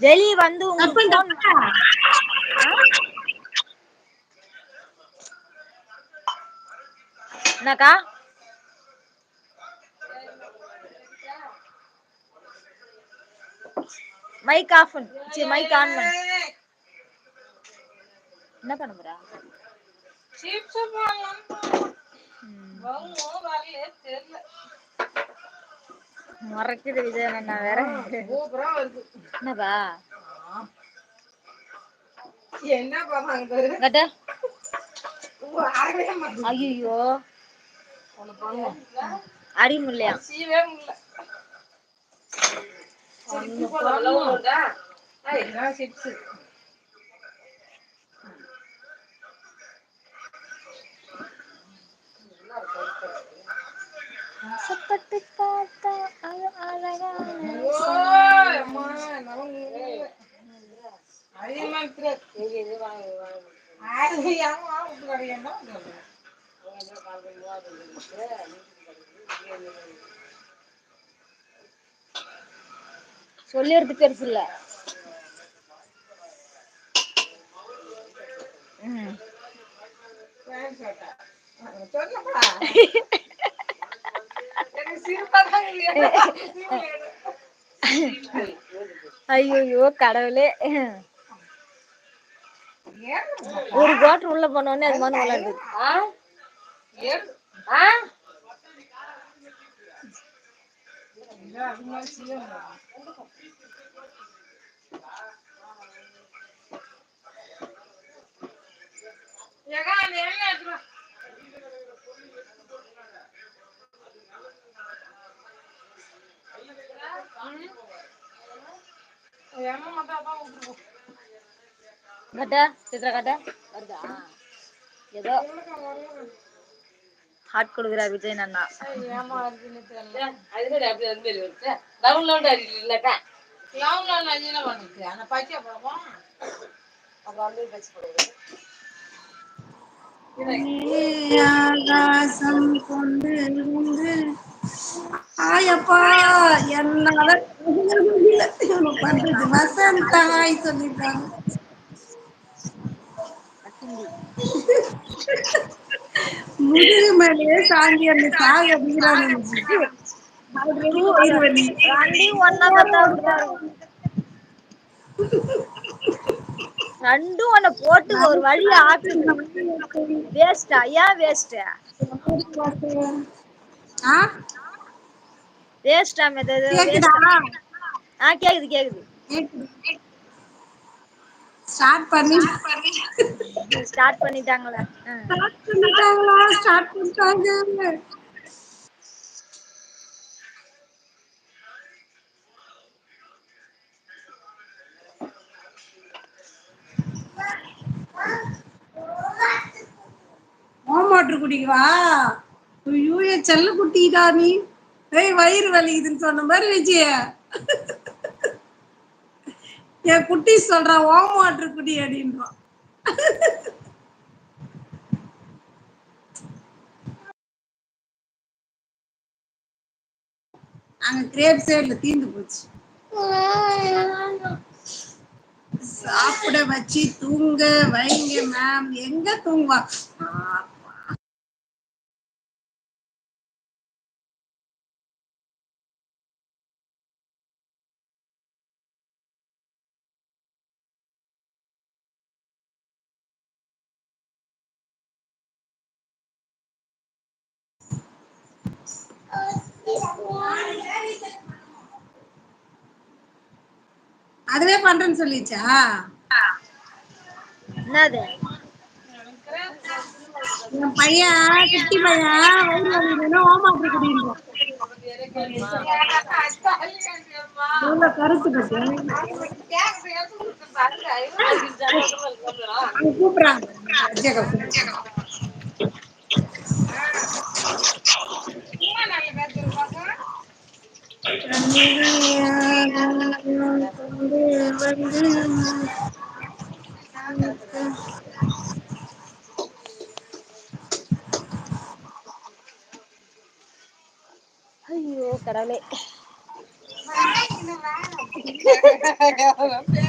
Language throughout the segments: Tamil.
வெளிய வந்து என்னக்கா மைக் ஆஃப் பண்ணு சி மைக் ஆன் பண்ணு. என்ன பண்ண போற? மொறைக்குது விஜய் அண்ணா வேற. என்னப்பா? இங்கிட்டு அய்யய்யோ அடி முல்லையா? ஆசப்பட்டு பாத்தா அது அழகான சொல்லிறது பெருசுல்ல ம். ஐய்யய்யோ கடவுளே. ஒரு கோட்ரு உள்ள போனோனே அது பாட்டுக்கு வெளாடுது காட்டு காட்டு. வருதா? ஏதோ ஹாட் குடுக்குறாரு விஜயன் அண்ணா நீ ஆகாசம் கொண்டு வந்து ஆயப்பா என்னால முடியல இவனை பண்றது வசந்த் ஹாய் சொல்லிருக்காங்க முதுகு மேலயே சாஞ்சி டூ வயிறு வலி. ரெண்டையும் ஒன்னா பெத்தா அப்படிதான் இருக்கும். ரெண்டும் உன்ன போட்டு ஒரு வழி ஆக்குது வேஸ்டா ஏன் வேஸ்ட்டு ஆ? கேக்குதா வேஸ்ட்டா ஆ கேக்குது? கேக்குது ஸ்டார்ட் பண்ணி. ஸ்டார்ட் பண்ணிட்டாங்களா? ஸ்டார்ட் பண்ணிட்டாங்களா? ஸ்டார்ட் பண்ணிட்டாங்க. வாம் வாட்டர் குடிக்கவா? ஐயோ செல்ல குட்டிடா நீ. ஏய் வயிறு வலிக்குதுன்னு சொன்ன மாதிரி விஜய. என் குட்டி சொல்றான் ஓம் வாட்டர் குடி அப்படின்றான். அங்க கிரேப் சைடுல தீந்து போச்சு. சாப்பிட வச்சு தூங்க வைங்க மேம் எங்க தூங்குவா? அதுவே பண்றேன்னு சொல்லிச்சா? என்னது? என் பையன் குட்டி பையன் வயிறு வலிக்குதுன்னு எவ்வளவு கருத்து பத்தியா அவங்க கூப்பிடுறாங்க அஜயக்கா கூப்பிடுறாங்க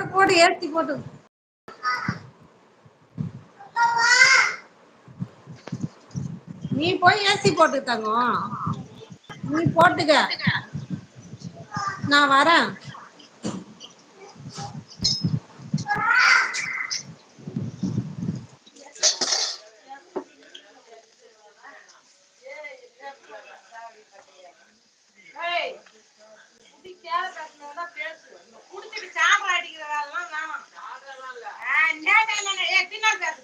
போடு போடு ஏத்தி போட்டு. நீ போய் ஏசி போட்டு தங்கோ. நீ போட்டுக்க. நான் நா வரே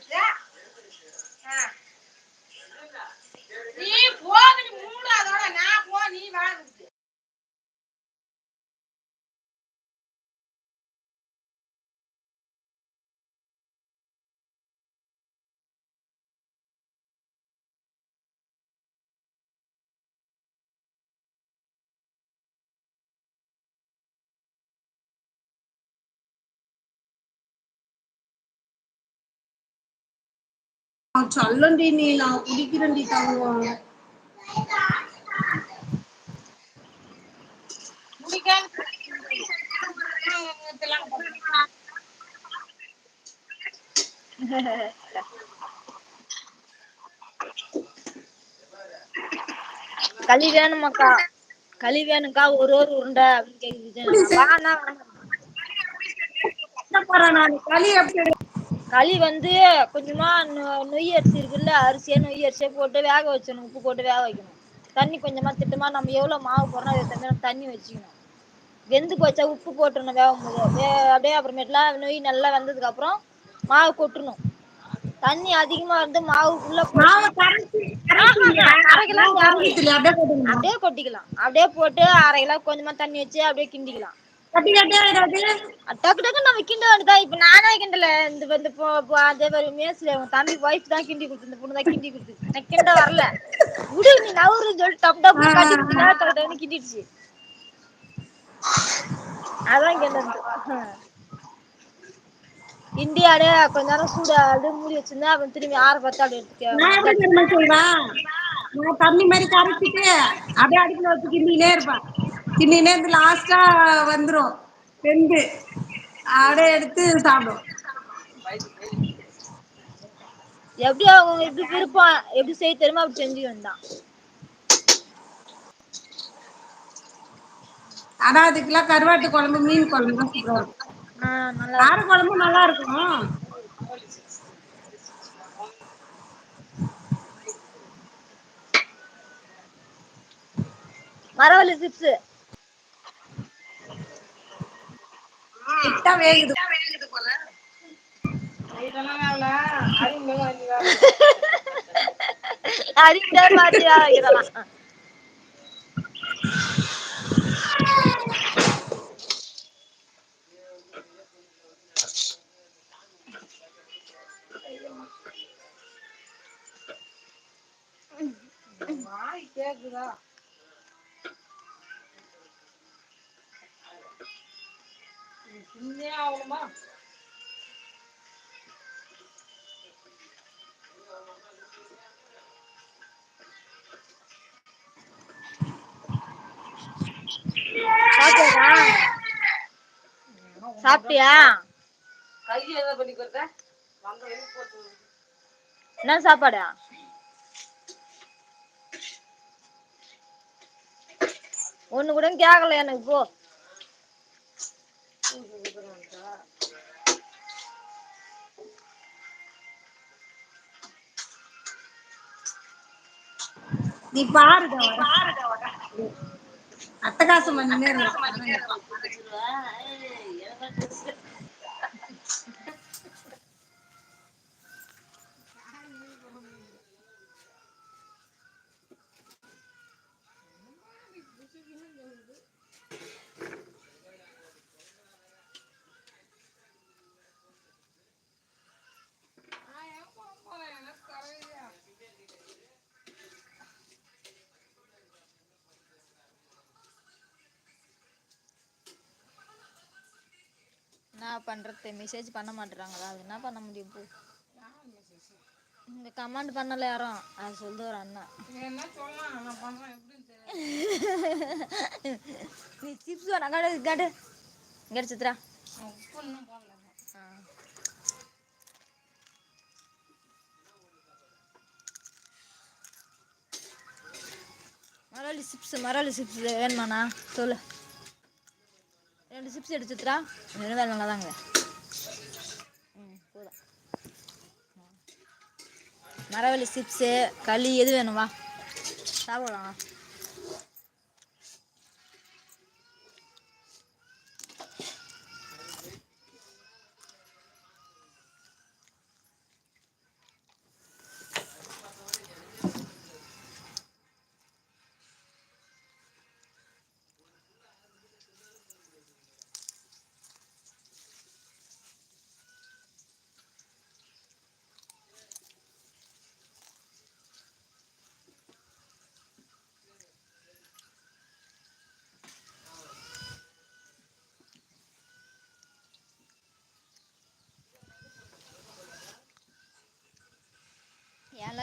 சொல்லண்டி நீ நா குடிக்கிறேன்டி தங்கோ களி வேணுமாக்கா? களி வேணுக்கா ஒரு ஒரு உருண்ட அப்டின்னு கேக்குது களி களி வந்து கொஞ்சமா நொ நொய் அரிசி இருக்குல்ல அரிசிய நொய் அரிசியோ போட்டு வேக வச்சணு உப்பு போட்டு வேக வைக்கணு தண்ணி கொஞ்சமா திட்டமா நம்ம எவ்ளோ மாவு அதுக்கு தகுந்த மாரி தண்ணி வச்சுக்கணு வெந்து போச்சா உப்பு போட்டுறணு வேகும் போதே. வே அப்டியே அப்புறமேட்ல நொய் நல்லா வெந்ததுக்கு அப்றோ மாவு கொட்டணு தண்ணி அதிகமா வந்து மாவு உள்ள மாவ போச்சுனா கரைச்சி ஆஹா கரைச்சிட்டியா கரைக்கலா மாவு தேவல்ல கரைக்கறதில்ல அப்டியே போட்டுக்கணுமா அப்டியே கொட்டிக்கலா அப்டியே போட்டு அர கிலோ கொஞ்சமா தண்ணி வச்சு அப்டியே கிண்டிக்கலா கட்டி டக்கு டக்குனு நம்ம கிண்ட வேண்டிதா இப்ப நானே கிண்டல. இந்த இந்த அதே தம்பி ஒய்ஃப் தா கிண்டி குடுத்து இந்த பொண்ணு தா கிண்டி எனக்கு கிண்ட வரல. உடு நீ நவுரு கட்டி டக்கு டக்குனு கிண்டிடுச்சு. அதா கிண்டறது கிண்டி அப்டியே கொஞ்ச நேரோ சூடு அப்டியே மூடி வச்சிருந்தா அப்றோ திரும்பி ஆற பாத்து அப்டியே எடுத்து நா எப்டி தெரியுமா செய்வே நா தண்ணி மாரி கரச்சிட்டு அப்டியே அடுப்புல வச்சு கிண்டினே இருப்பே கிண்டினே இருந்து லாஸ்ட்டா வந்துரு வெந்து அப்டியே எடுத்து சாப்டுவோ எப்டி அவுங்க எப்டி விருப்போ எப்டி செய்ய தெரிமோ அப்டி செஞ்சுக்க வேண்டிதா ஆனா அதுக்கெல்லா கருவாட்டு கொழம்பு மீன் கொழம்பு தா சூப்பரா கார கொழம்பு நல்லா இருக்கு மரவள்ளி சிப்ஸு விட்டா வேகுது அதுகிட்ட பாத்து வேக வைக்கிறலா நாய் தின்னே ஆகணுமா? சாப்டாச்சா சாப்ட்டியா என்ன சாப்பாடு? ஒண்ணு கூட கேக்கல எனக்கு போ. நீ பாரு இதோ வரே பண்றது மெசேஜ் பண்ண மாட்டறாங்களா? அது என்ன பண்ண முடியும் போ இங்க கமெண்ட் பண்ணல யாரும். அது சொல்லுது ஒரு அண்ணா. நீ சிப்ஸ் வேணா காட்டு காட்டு. இங்க சித்ரா. போடல. மரவள்ளி சிப்ஸ் மரவள்ளி சிப்ஸ் வேணுமாண்ணா? சொல்லு. ரெண்டு சிப்ஸ் எடுத்து ரெண்டு வேலை நல்லா தாங்க ம் போதும் மரவள்ளி சிப்ஸு களி எது வேணுமா சாப்பிடலாம்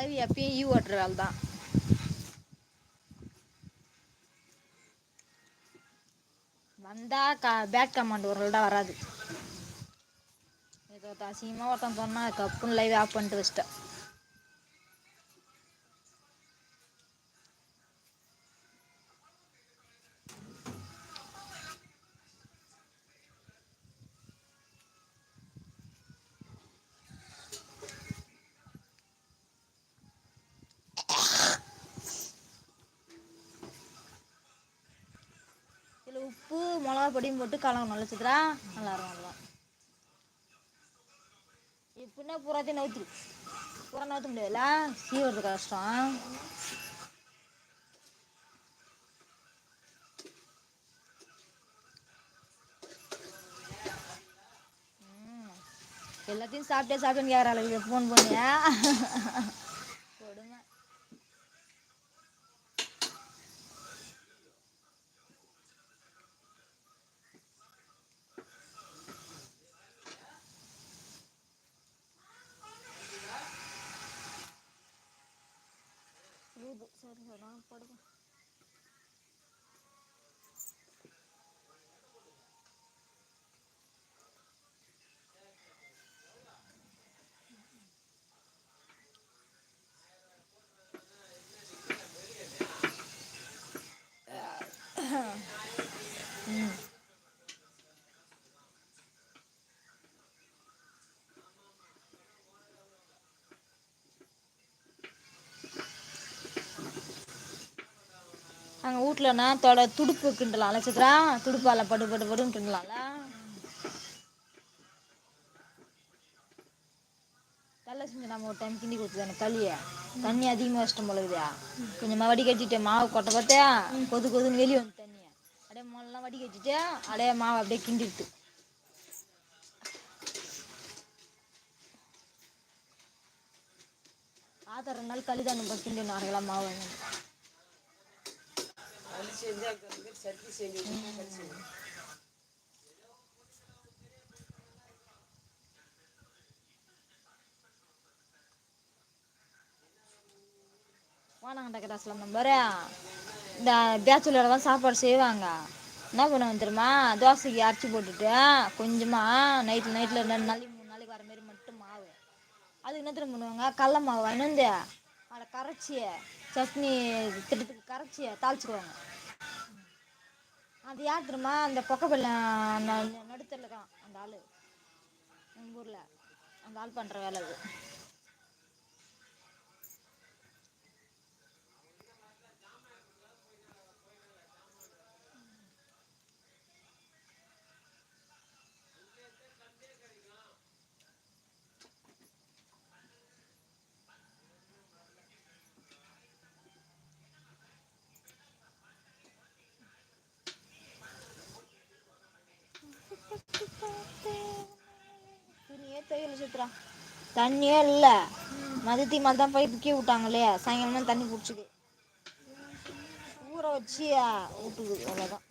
வா. எப்பயும் ஈ e ஓட்டுற வேலை தான் வந்தா கா பேட் கமாண்ட் ஒரு தான் வராது ஏதோ ஒருத்தன் அசிங்கமாக ஒருத்தன் சொன்னால் கப்புன்னு லைவ் ஆஃப் பண்ணிட்டு வச்சிட்டேன் பொடியும் போட்டு கலங்கணும் சித்ரா நல்லா இருக்கும் நல்லா இப்படின்னா பூராத்தையும் நவுத்துரு பூரா நவுத்த முடியாதுல்ல? சீவுறது கஷ்டம். எல்லாத்தையும் சாப்பிட்டே சாப்பிட்டேன்னு கேட்குறாள் ஃபோன் பண்ணியா கொடுமை ஊது சரி சரி நான் படுக்க ம் நாங்கள் வீட்லனா தொட துடுப்பு கிண்டலாம் சித்ரா? துடுப்பால படு படு படுன்னு கிண்டலாம்ல. தலட்சுமி நம்ம ஒரு டைம் கிண்டி கொடுத்தது எனக்கு களியை தண்ணி அதிகமாக இஷ்டம் போலகுதியா கொஞ்சமாக வடி கட்டிட்டு மாவு கொட்டை பார்த்தியா கொது கொதுன்னு வெளியே வந்து தண்ணியை. அப்படியே முதல்லாம் வடி கட்டிட்டே அப்படியே மாவு அப்படியே கிண்டிடுது ஆதார் ரெண்டு நாள் களி தானே கிண்டி நார்களாம் மாவு வாங்கி களி செஞ்சு அதுக்கு சட்னி செஞ்சு இந்த பேச்சுலர் தான் சாப்பாடு செய்வாங்க. என்ன பண்ணுவாங்க தெரியுமா? தோசைக்கு அரைச்சி போட்டுட்டு கொஞ்சமாக நைட்டில் நைட்டில் ரெண்டு நாளைக்கு மூணு நாளைக்கு வர மாதிரி மட்டும் மாவு. அது என்ன தெரியும் பண்ணுவாங்க? கடல மாவு வாங்கிட்டு வந்து அதை கரைச்சி சட்னி திட்டத்துக்கு கரைச்சி தாளிச்சிக்குவாங்க அது யார் தெரியுமா? அந்த பொக்கப்பள்ளம் நடுத்தரில் தான் அந்த ஆள். எங்கள் ஊரில். அந்த ஆள் பண்ணுற வேலை அது. துணியே தையல தண்ணியே இல்லை. மதியத்தி மேலே தான் போய் தூக்கி விட்டாங்க இல்லையா? சாயங்காலமா தண்ணி பிடிச்சிது. ஊற வச்சு விட்டுது அவ்வளோதான்